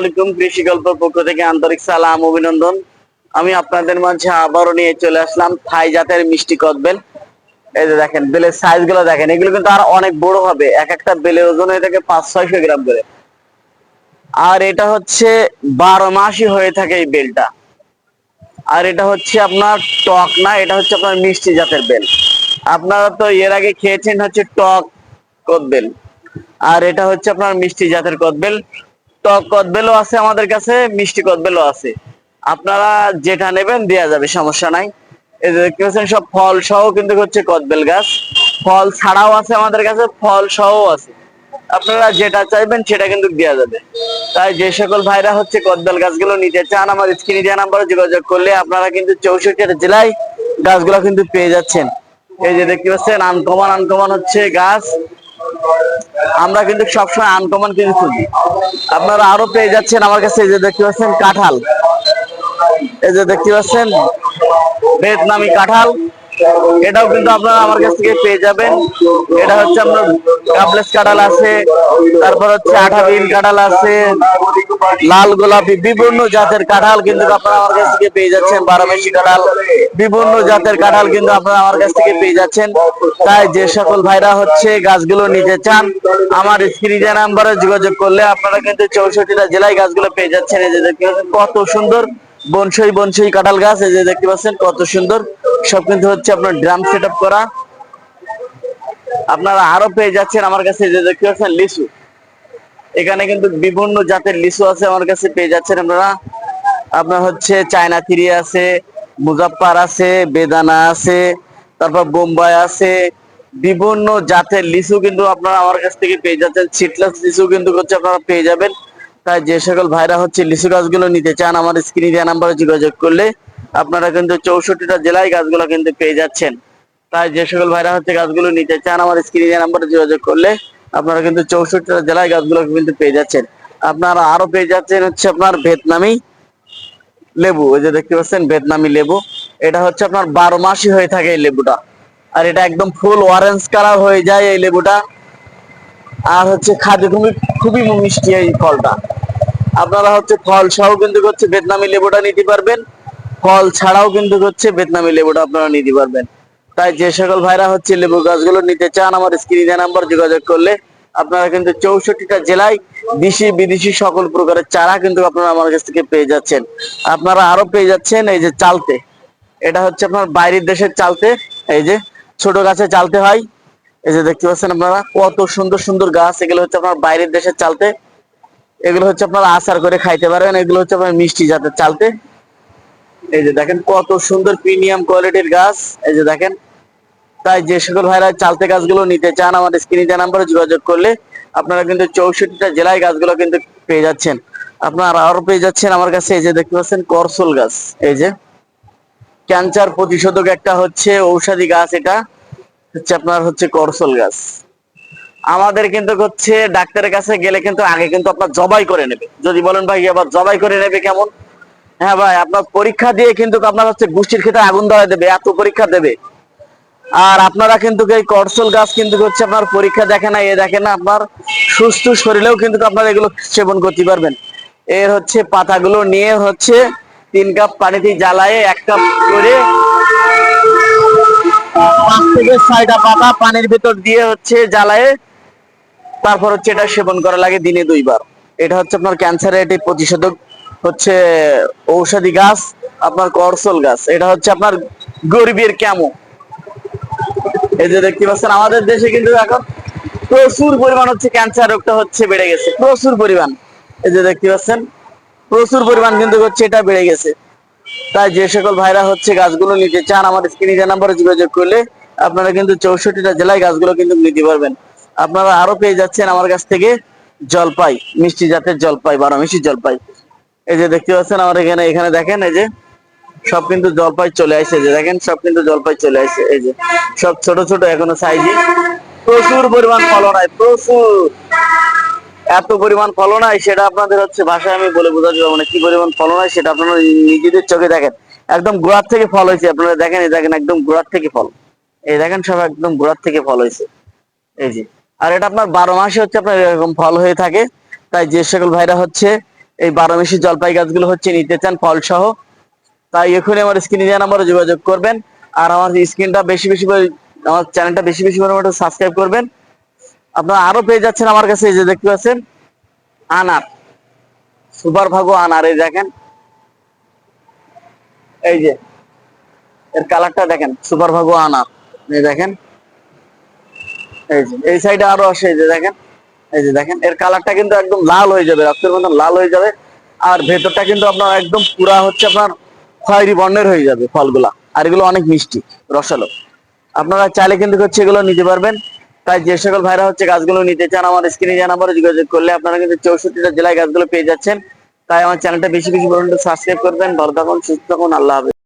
আলাইকুম কৃষি গল্পের পক্ষ থেকে আন্তরিক সালাম, অভিনন্দন। আমি আপনাদের মাঝে আবারও নিয়ে চলে আসলাম থাই জাতের মিষ্টি কদবেল এই যে দেখেন, বেলের সাইজগুলো দেখেন, এগুলো কিন্তু আর অনেক বড় হবে। এক একটা বেলের ওজন হয়ে থাকে পাঁচ, ছয়শো গ্রাম করে। আর এটা হচ্ছে বারো মাসই হয়ে থাকে এই বেলটা। আর এটা হচ্ছে আপনার টক না, এটা হচ্ছে আপনার মিষ্টি জাতের বেল। আপনারা তো এর আগে খেয়েছেন হচ্ছে টক কদবেল আর এটা হচ্ছে আপনার মিষ্টি জাতের কদবেল টক কদবেলও আছে আমাদের কাছে, মিষ্টি কদবেলও আছে। আপনারা যেটা নেবেন দেয়া যাবে, সমস্যা নাই। এই যে দেখতে সব ফল সহ কিন্তু হচ্ছে কদবেল গাছ। ফল ছাড়াও আছে আমাদের কাছে, ফল সহ আছে। আপনারা যেটা চাইবেন সেটা কিন্তু দেওয়া যাবে। তাই যে সকল ভাইরা হচ্ছে কদবেল গাছগুলো নিতে চান, আমার স্ক্রিনে দেওয়া নাম্বারে যোগাযোগ করলে আপনারা কিন্তু চৌষট্টি জেলায় গাছগুলো কিন্তু পেয়ে যাচ্ছেন। এই যে দেখতে পাচ্ছেন, আনকমান আনকমান হচ্ছে গাছ। আমরা কিন্তু সবসময় আনকমন কিনে খুঁজি। আপনারা আরও পেয়ে যাচ্ছেন আমার কাছে, এই যে দেখতে পাচ্ছেন কাঁঠাল। এই যে দেখতে পাচ্ছেন, ভিয়েতনামি কাঁঠাল। এটাও কিন্তু আপনারা আমার কাছ থেকে পেয়ে যাবেন। এটা হচ্ছে আপনার কাবলেস কাঁঠাল আছে, তারপর হচ্ছে আঠাবিন কাঁঠাল আছে, লাল গোলাপি বিভিন্ন জাতের কাঁঠাল কিন্তু আপনারা আমার কাছ থেকে পেয়ে যাচ্ছেন বারোমেশি কাঁঠাল। বিভিন্ন জাতের কাঁঠাল কিন্তু আপনারা আমার কাছ থেকে পেয়ে যাচ্ছেন। তাই যে সকল ভাইরা হচ্ছে গাছগুলো নিতে চান, আমার স্ক্রিনে নাম্বারে যোগাযোগ করলে আপনারা কিন্তু চৌষট্টিটা জেলায় গাছগুলো পেয়ে যাচ্ছেন। এই যে দেখতে পাচ্ছেন কত সুন্দর, বনসই বনসই কাঁঠাল গাছ, এই যে দেখতে পাচ্ছেন কত সুন্দর। সব কিন্তু হচ্ছে আপনার ড্রাম সেট আপ করা। আপনারা আরও পেয়ে যাচ্ছেন আমার কাছে যে দেখতে পাচ্ছেন লিচু এখানে কিন্তু বিভিন্ন জাতের লিচু আছে আমার কাছে পেয়ে যাচ্ছেন আপনারা। আপনার হচ্ছে চায়না থ্রি আছে, মুজাফফার আছে, বেদানা আছে, তারপর বোম্বাই আছে। বিভিন্ন জাতের লিচু কিন্তু আপনারা আমার কাছ থেকে পেয়ে যাচ্ছেন। সিটলেস লিচু কিন্তু হচ্ছে আপনারা পেয়ে যাবেন। তাই যে সকল ভাইরা হচ্ছে লিচু গাছগুলো নিতে চান, আমার স্ক্রিনে দেওয়া নাম্বারে যোগাযোগ করলে আপনারা কিন্তু চৌষট্টিটা জেলায় গাছগুলো কিন্তু পেয়ে যাচ্ছেন। তাই যে সকল ভাইরা হচ্ছে গাছগুলো নিতে চান, আমার স্ক্রিনে নাম্বারে যোগাযোগ করলে আপনারা কিন্তু চৌষট্টিটা জেলায় গাছগুলো কিন্তু পেয়ে যাচ্ছেন। আপনারা আরও পেয়ে যাচ্ছেন হচ্ছে আপনার ভেতনামি লেবু ওই যে দেখতে পাচ্ছেন ভিয়েতনামি লেবু। এটা হচ্ছে আপনার বারো মাসই হয়ে থাকে এই লেবুটা। আর এটা একদম ফুল অরেঞ্জ কালার হয়ে যায় এই লেবুটা। আর হচ্ছে খাদ্য খুবই খুবই মিষ্টি এই ফলটা। আপনারা হচ্ছে ফল সহ কিন্তু হচ্ছে ভিয়েতনামি লেবুটা নিতে পারবেন। ফল ছাড়াও কিন্তু হচ্ছে ভিয়েতনামি লেবুটা আপনারা নিতে পারবেন। তাই যে সকল ভাইরা হচ্ছে লেবু গাছগুলো নিতে চান, আমার স্ক্রিনে নাম্বার যোগাযোগ করলে আপনারা কিন্তু চৌষট্টিটা জেলায় দেশি, বিদেশি সকল প্রকারের চারা কিন্তু আপনারা আমার কাছ থেকে পেয়ে যাচ্ছেন। আপনারা আরও পেয়ে যাচ্ছেন এই যে চালতে। এটা হচ্ছে আপনার বাইরের দেশের চালতে। এই যে ছোট গাছে চালতে হয়। এই যে দেখতে পাচ্ছেন আপনারা, কত সুন্দর সুন্দর গাছ। এগুলো হচ্ছে আপনার বাইরের দেশের চালতে। এগুলো হচ্ছে আপনারা আচার করে খাইতে পারেন। এগুলো হচ্ছে আপনার মিষ্টি জাতের চালতে। এই যে দেখেন কত সুন্দর প্রিমিয়াম কোয়ালিটির গাছ। এই যে দেখেন, তাই যে সকল ভাইরা চালতে গাছগুলো নিতে চান, আমাদের স্ক্রিনে নাম্বারে যোগাযোগ করলে আপনারা কিন্তু চৌষট্টিটা জেলায় গাছগুলো কিন্তু পেয়ে যাচ্ছেন। আপনারা আরও পেয়ে যাচ্ছেন আমার কাছে, এই যে দেখতে পাচ্ছেন করসল গাছ। এই যে ক্যান্সার প্রতিষেধক একটা হচ্ছে ঔষধি গাছ এটা, হচ্ছে আপনার হচ্ছে করসল গাছ। আমাদের কিন্তু হচ্ছে ডাক্তারের কাছে গেলে কিন্তু আগে কিন্তু আপনার জবাই করে নেবে। যদি বলেন ভাই আবার জবাই করে নেবে কেমন? হ্যাঁ ভাই, আপনার পরীক্ষা দিয়ে কিন্তু আপনার হচ্ছে গুষ্টির ক্ষেত্রে আগুন ধরে দেবে, এত পরীক্ষা দেবে। আর আপনারা কিন্তু এই করসল গাছ কিন্তু হচ্ছে আপনার পরীক্ষা দেখে না, এ দেখে না, আপনার সুস্থ শরীরেও কিন্তু আপনারা এগুলো সেবন করতে পারবেন। এর হচ্ছে পাতাগুলো নিয়ে হচ্ছে তিন কাপ পানিতে জ্বালায়ে এক কাপ করে পাঁচ থেকে ছয়টা পাতা পানির ভিতর দিয়ে হচ্ছে জ্বালায়ে তারপর হচ্ছে এটা সেবন করা লাগে দিনে দুইবার। এটা হচ্ছে আপনার ক্যান্সারের একটি প্রতিষেধক। হচ্ছে ঔষধি গাছ, আপনার করসল গাছ। এটা হচ্ছে আপনার গরিবের ক্যামো। এই যে দেখতে পাচ্ছেন, আমাদের দেশে কিন্তু এখন প্রচুর পরিমাণ হচ্ছে ক্যান্সার রোগটা হচ্ছে বেড়ে গেছে, প্রচুর পরিমাণ। এই যে দেখতে পাচ্ছেন, প্রচুর পরিমাণ কিন্তু হচ্ছে এটা বেড়ে গেছে। তাই যে সকল ভাইরা হচ্ছে গাছগুলো নিতে চান আমার স্ক্রিনে যে নাম্বারে যোগাযোগ করলে আপনারা কিন্তু চৌষট্টিটা জেলায় গাছগুলো কিন্তু নিতে পারবেন। আপনারা আরও পেয়ে যাচ্ছেন আমার কাছ থেকে জলপাই, মিষ্টি জাতের জলপাই বারো মিষ্টি জলপাই। এই যে দেখতে পাচ্ছেন আমার এখানে এখানে দেখেন এই যে সব কিন্তু জলপাই চলে আসে যে দেখেন সব কিন্তু জলপাই চলে আসে এই যে সব ছোট ছোট এখনও সাইজে প্রচুর পরিমাণ ফলন হয়, প্রচুর। এত পরিমাণ ফলন হয়, সেটা আপনাদের হচ্ছে ভাষায় আমি বলে বোঝাতে পারব না। কি পরিমাণ ফলন হয়, সেটা আপনারা নিজেদের চোখে দেখেন। একদম গোড়ার থেকে ফল হয়েছে, আপনারা দেখেন, এই দেখেন একদম গোড়ার থেকে ফল। এই দেখেন সব একদম গোড়ার থেকে ফল হয়েছে, এই যে। আর এটা আপনার বারো মাসে হচ্ছে আপনার এরকম ফল হয়ে থাকে। তাই যে সকল ভাইরা হচ্ছে এই বারো মিশি জলপাই গাছগুলো হচ্ছে নিতে চান ফল সহ। তাই এখনই আমার স্ক্রিনে দেওয়া নাম্বারে যোগাযোগ করবেন। আর আমার স্ক্রিনটা বেশি বেশি করে, আমার চ্যানেলটা বেশি বেশি পরিমাণে সাবস্ক্রাইব করবেন। আপনারা আরও পেয়ে যাচ্ছেন আমার কাছে, এই যে দেখতে পাচ্ছেন, আনার। সুপার ভাগো আনার, এই দেখেন। এই যে, এর কালারটা দেখেন সুপার ভাগো আনার। এই দেখেন। এই যে, এই সাইডে আরও আসে, এই যে দেখেন। এই যে দেখেন, এর কালারটা কিন্তু একদম লাল হয়ে যাবে, রক্তের মতন লাল হয়ে যাবে। আর ভেতরটা কিন্তু আপনার একদম পুরা হচ্ছে আপনার খয়েরি বর্ণের হয়ে যাবে ফলগুলা। আর এগুলো অনেক মিষ্টি, রসালো। আপনারা চাইলে কিন্তু হচ্ছে এগুলো নিতে পারবেন। তাই যে সকল ভাইরা হচ্ছে গাছগুলো নিতে চান, আমার স্ক্রিনে জানা নাম্বারে যোগাযোগ করলে আপনারা কিন্তু চৌষট্টিটা জেলায় গাছগুলো পেয়ে যাচ্ছেন। তাই আমার চ্যানেলটা বেশি বেশি পরিমাণে সাবস্ক্রাইব করবেন। ভালো থাকুন, সুস্থ থাকুন, আল্লাহ হাফেজ।